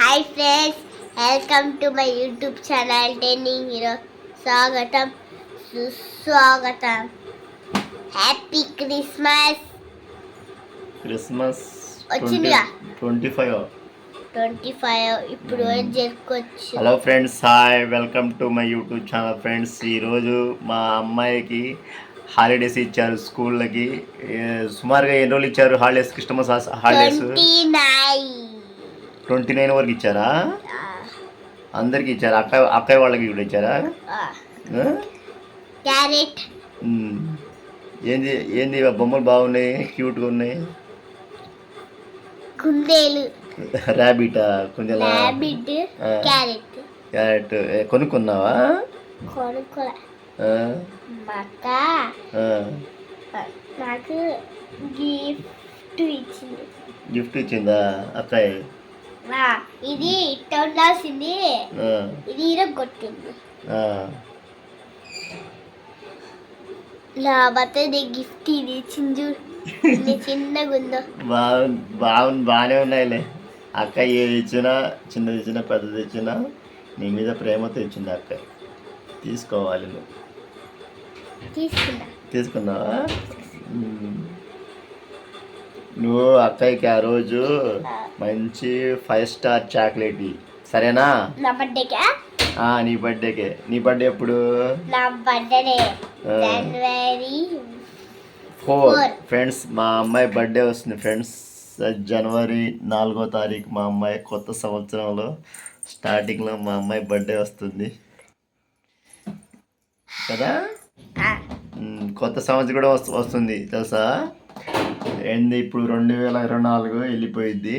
Hi friends welcome to my YouTube channel టెన్నీ hero స్వాగతం సుస్వాగతం happy Christmas Christmas వచ్చిందిగా. Twenty five twenty five ఇప్పుడు జరుపుకోవచ్చు? Hello friends hi welcome to my YouTube channel friends ఈరోజు మా అమ్మాయికి holidays ఇచ్చారు స్కూళ్ళకి సుమారుగా ఎన్ని రోజులు ఇచ్చారు holidays Christmas holidays twenty nine వరకు ఇచ్చారా? అందరికి ఇచ్చారా? అక్క అక్కయ్య వాళ్ళకి కూడా ఇచ్చారా? క్యారెట్. ఏంది ఏంది బొమ్మలు బాగున్నాయి క్యూట్గా ఉన్నాయి. కుందేలు. ర్యాబిటా కొంచెం ర్యాబిట్. క్యారెట్. క్యారెట్ కొనుక్కున్నావా? కొనుక్కోలే. నాకు గిఫ్ట్ ఇచ్చింది. గిఫ్ట్ ఇచ్చిందా? అక్కయ్య? ఇది ఉండాల్సింది. ఆ, ఇది కొట్టింది. ఆ. నా బర్త్డే గిఫ్ట్ ఇది ఇది చిన్నగా ఉందో. బాగుంది బాగుంది బాగానే ఉన్నాయిలే. అక్క ఏది ఇచ్చినా చిన్నది ఇచ్చినా పెద్దది ఇచ్చినా నీ మీద ప్రేమతో ఇచ్చింది అక్క. తీసుకోవాలి నువ్వు. తీసుకున్నా తీసుకున్నావా. నువ్వు అక్కయ్యకి ఆ రోజు మంచి ఫైవ్ స్టార్ చాక్లెట్. సరేనా? నా బర్త్డేకా? నీ బర్త్డేకే. నీ బర్త్డే ఎప్పుడు? నా బర్త్డే. జనవరి ఫోర్. ఫ్రెండ్స్ మా అమ్మాయి బర్త్డే వస్తుంది ఫ్రెండ్స్. జనవరి నాలుగో తారీఖు మా అమ్మాయి కొత్త సంవత్సరంలో స్టార్టింగ్లో మా అమ్మాయి బర్త్డే వస్తుంది. కదా? కొత్త సంవత్సరం కూడా వస్తు- వస్తుంది. తెలుసా? ఏంది ఇప్పుడు రెండు వేల ఇరవై నాలుగు వెళ్ళిపోయింది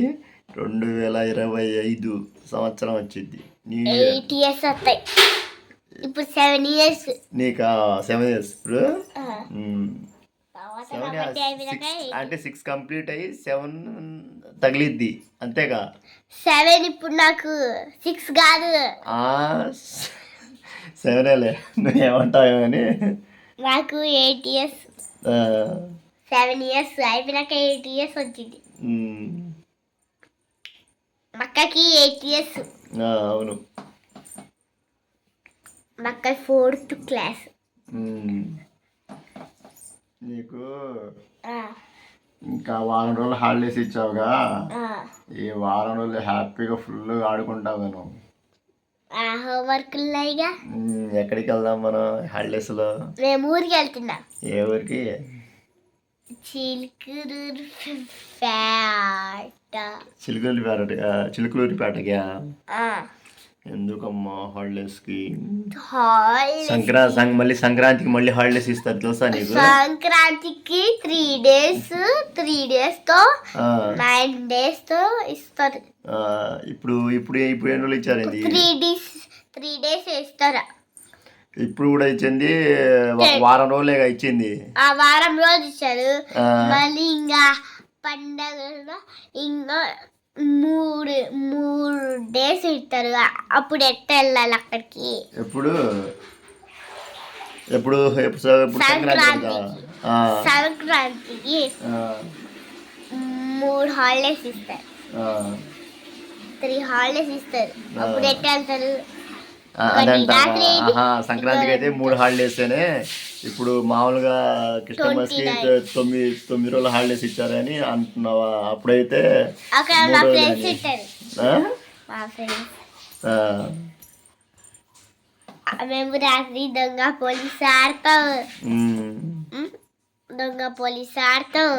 రెండు వేల ఇరవై ఐదు సంవత్సరం వచ్చింది నీ ఎయిట్ ఇయర్స్ వస్తాయి. ఇప్పుడు సెవెన్ ఇయర్స్ నీకా? సెవెన్ ఇయర్స్ ఇప్పుడు? సెవెన్ అంటే సిక్స్ కంప్లీట్ అయ్యి సెవెన్ తగిలిద్ది. అంతేగా? సెవెన్ ఇప్పుడు నాకు సిక్స్ కాదు. సెవెనేలే నువ్వు ఏమంటావు అని. నాకు ఎయిట్ ఇయర్స్ సెవెన్ ఇయర్స్ అయిపోయినాక ఎయిట్ ఇయర్స్ వచ్చింది ఉమ్, మా అక్కకి ఎయిట్ ఇయర్స్ అవును మా అక్క ఫోర్త్ క్లాస్. నీకు ఇంకా వారం రోజులు హాలిడేస్ ఇచ్చావుగా ఈ వారం రోజులు హ్యాపీగా ఫుల్గా ఆడుకుంటావు నువ్వు. ఆ హోంవర్క్ ఎక్కడికి వెళ్దాం మనం హాలిడేస్లో మేము ఊరికి వెళ్తున్నా. ఏ ఊరికి? చిలుకూరు పేట. చిలుకలూరిపేట చిలుకలూరిపేటగా ఆ, ఎందుకమ్మా హాలిడేస్ సంక్రాంతి సం- మళ్ళీ సంక్రాంతికి మళ్ళీ హాలిడేస్ ఇస్తారు తెలుసా నీకు? సంక్రాంతికి త్రీ డేస్ త్రీ డేస్తో నైన్ డేస్తో ఇస్తారు. ఇప్పుడు ఇప్పుడు ఇప్పుడు ఎన్ని రోజులు ఇచ్చారు త్రీ డేస్ త్రీ డేస్ ఇస్తారు. ఇప్పుడు కూడా ఇచ్చింది ఒక వారం రోజులేగా ఇచ్చింది. ఆ వారం రోజు ఇచ్చారు. మళ్ళీ ఇంకా పండగలో ఇంకా మూడు మూడు డేస్ ఇస్తారు. అప్పుడు ఎట్ట వెళ్ళాలి అక్కడికి? ఎప్పుడు? ఎప్పుడు? సంక్రాంతికి. మూడు హాలిడేస్ ఇస్తారు. త్రీ హాలిడేస్ ఇస్తారు. అప్పుడు ఎట్ట వెళ్తారు? అదంట. సంక్రాంతికి అయితే మూడు హాలిడేసేనే ఇప్పుడు మామూలుగా క్రిస్టమస్కి తొమ్మిది తొమ్మిది రోజుల హాలిడేస్ ఇచ్చారని అంటున్నావా? అప్పుడైతే మేము రాత్రి దొంగ పోలీస్ ఆడతాం దొంగ పోలీస్ ఆడతాం.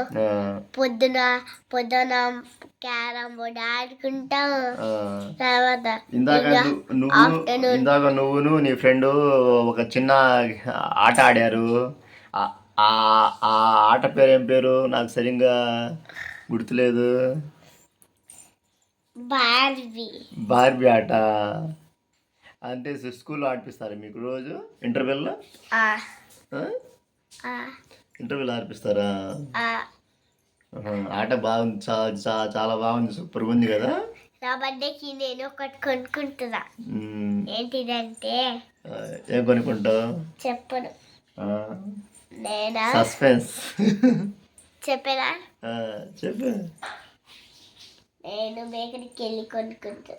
పొద్దున పొద్దున క్యారమ్ బోర్డ్ ఆడుకుంటాం. తర్వాత ఇందాక నువ్వు. ఇందాక నువ్వును నీ ఫ్రెండ్ ఒక చిన్న ఆట ఆడారు. ఆ ఆట పేరు ఏం పేరు? నాకు సరిగ్గా గుర్తులేదు. బార్బీ. బార్బీ ఆట. అంటే స్కూల్లో ఆడిపిస్తారు మీకు రోజు? ఇంటర్వెల్లో? ఆ, ఆ? ఆ, ఇంటర్వెల్ ఆడిపిస్తారా ఆ. ఆహా, ఆట బాగుంది చాలా బాగుంది సూపర్గా ఉంది కదా? నా బర్త్డేకి నేను ఒకటి కొనుక్కుంటున్నా. ఏంటిదంటే? ఏం కొనుక్కుంటావు? చెప్పను. నేనా? సస్పెన్స్. చెప్పేనా? చెప్పు. నేను బేకరీకి వెళ్ళి కొనుక్కుంటా.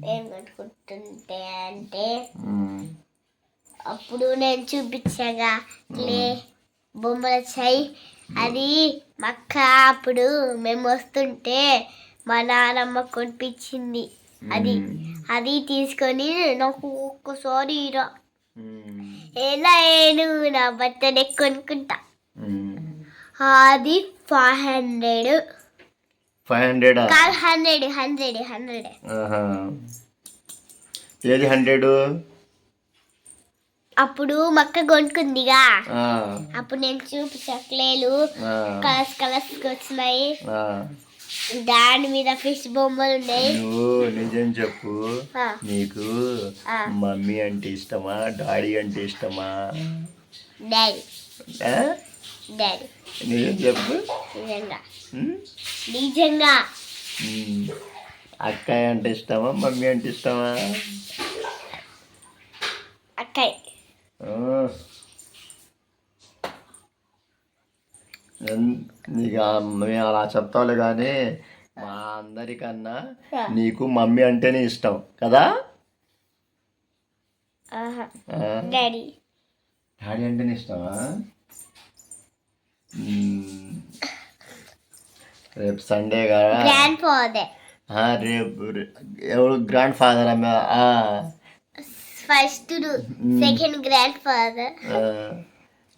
నేను కొనుక్కుంటుంటే అంటే. అప్పుడు నేను చూపించగా క్లే బొమ్మలు వచ్చాయి అది మక్క అప్పుడు మేము వస్తుంటే మా నాన్నమ్మ కొనిపించింది. అది అది తీసుకొని నాకు ఒక్కసారి ఇరా. ఎలా నేను నా బర్త్డే కొనుక్కుంటా. అది ఫైవ్ హండ్రెడ్. ఫైవ్ హండ్రెడా హండ్రెడ్ హండ్రెడ్ హండ్రెడ్. ఏది హండ్రెడ్? అప్పుడు మక్క కొనుక్కుందిగా అప్పుడు నేను చూపి చక్లేలు కలర్స్ కలర్స్ వచ్చినాయి. దాని మీద ఫిష్ బొమ్మలు ఉన్నాయి. నువ్వు నిజం చెప్పు. నీకు. మమ్మీ అంటే ఇష్టమా డాడీ అంటే ఇష్టమా? డాడీ. నిజం చెప్పు. నిజంగా? నిజంగా. అక్కయ్య అంటే ఇష్టమా మమ్మీ అంటే ఇష్టమా? అక్కయ్. ఆ. ఎన్- నీకు మేము అలా చెప్తావులే కానీ మా అందరికన్నా నీకు మమ్మీ అంటేనే ఇష్టం కదా? డాడీ. డాడీ అంటేనే ఇష్టమా. రేపు సండే కదా. గ్రాండ్ ఫాదర్ ఆ, రేపు ఎవరు? గ్రాండ్ ఫాదర్ అమ్మ ఫస్ట్ సెకండ్ గ్రాండ్ ఫాదర్.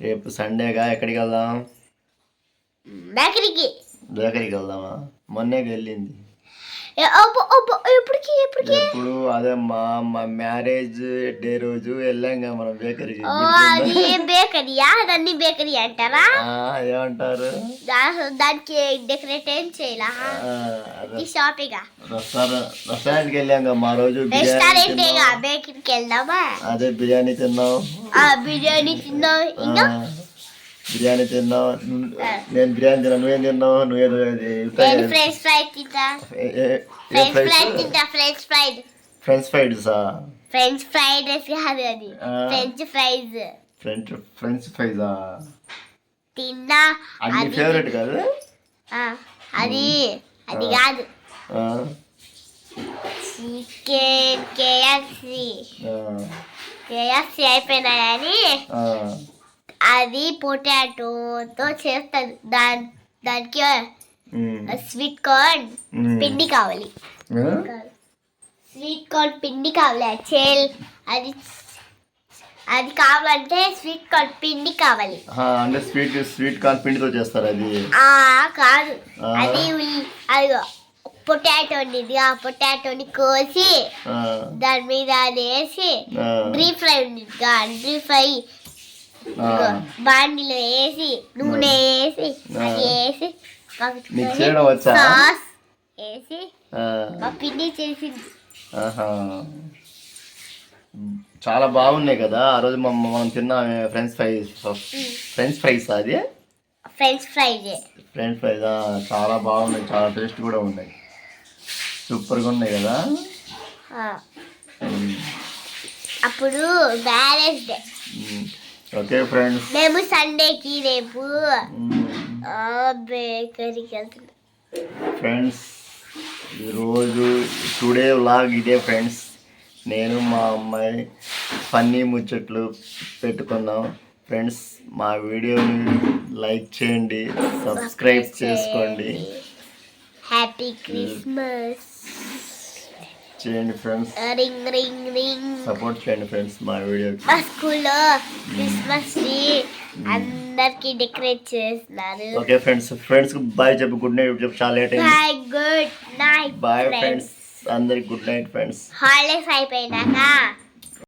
రేపు సండేగా ఎక్కడికి వెళ్దాం బేకరీకి. బేకరీకి వెళ్దామా? మొన్నే వెళ్ళింది. ఎప్పటికి ఎప్పటికి ఎప్పుడు అదే మా మా మ్యారేజ్ డే రోజు వెళ్ళాం కదా మనం బేకరీకి. ఓ అది బేకరీయా? దాన్ని బేకరీ అంటారా? ఏమంటారు? దానికి డెకరేట్ ఏం చేయాలా? ఈ షాపింగ్. రెస్టారెంట్ కదా మా రోజు బిర్యానీ రెస్టారెంట్ తిన్నాం. బేకరీకి వెళ్దామా? అదే బిర్యానీ తిన్నాం. ఆ బిర్యానీ తిన్నాం. ఇంకా? బిర్యానీ తిన్నాం నువ్వు- ఆ. నేను బిర్యానీ తిన్నా నువ్వేం తిన్నావు? నువ్వేదో ఫ్రెంచ్ ఫ్రైడ్ ఫ్రెంచ్ ఫ్రైడ్సా ఫ్రెంచ్ ఫ్రైడ్ కాదు అది. French fries. ఫ్రెంచ్ ఫ్రెంచ్ ఫ్రైజా తిన్నా అది ఫేవరెట్ కాదు అది? అది. కాదు. చికెన్ కేఎఫ్సి కేఎఫ్సి అయిపోయినా కానీ ఆ. అది పొటాటోతో చేస్తారు దాని దానికి స్వీట్ కార్న్. పిండి కావాలి? స్వీట్ కార్న్ పిండి కావాలి చేల్ అది అది కావాలంటే స్వీట్ కార్న్ పిండి కావాలి అంటే స్వీట్ స్వీట్ కార్న్ పిండితో చేస్తారు అది కాదు. అది అది పొటాటో ఉంది ఆ పొటాటోని కోసి దాని మీద అది వేసి డీప్ ఫ్రై ఉంది డీప్ ఫ్రై. బాండిలో వేసి నూనె వేసి వేసి నీకు చేయడం వచ్చా? సాస్ వేసి మా పిండి చేసింది. చాలా బాగున్నాయి కదా. ఆ రోజు మనం మనం తిన్నాం ఫ్రెంచ్ ఫ్రైస్ ఫ్రెంచ్ ఫ్రైస్ అది? ఫ్రెంచ్ ఫ్రై ఫ్రెంచ్ ఫ్రైస్ చాలా బాగున్నాయి చాలా టేస్ట్ కూడా ఉన్నాయి. సూపర్గా ఉన్నాయి కదా? అప్పుడు మ్యారేజ్ డే. ఓకే ఫ్రెండ్స్ మేము సండేకి రేపు. బేకరీకి వెళ్తున్నాం. ఫ్రెండ్స్ ఈరోజు టుడే వ్లాగ్ ఇదే ఫ్రెండ్స్ నేను మా అమ్మాయి ఫన్నీ ముచ్చట్లు పెట్టుకున్నాం. ఫ్రెండ్స్ మా వీడియోని లైక్ చేయండి సబ్స్క్రైబ్ చేసుకోండి. హ్యాపీ క్రిస్మస్ చేయండి friends. Ring ring ring. Support చేయండి ఫ్రెండ్స్ మా వీడియోకి మా స్కూల్లో క్రిస్మస్ ట్రీ అందరికి డెకరేట్ చేస్తున్నారు ఓకే ఫ్రెండ్స్ ఫ్రెండ్స్కి బాయ్ చెప్పు గుడ్ నైట్ చెప్పు చాలా లేట్ అయింది. Bye good night bye friends. Friends అందరికి గుడ్ నైట్ ఫ్రెండ్స్. హాలిడేస్ అయిపోయినాక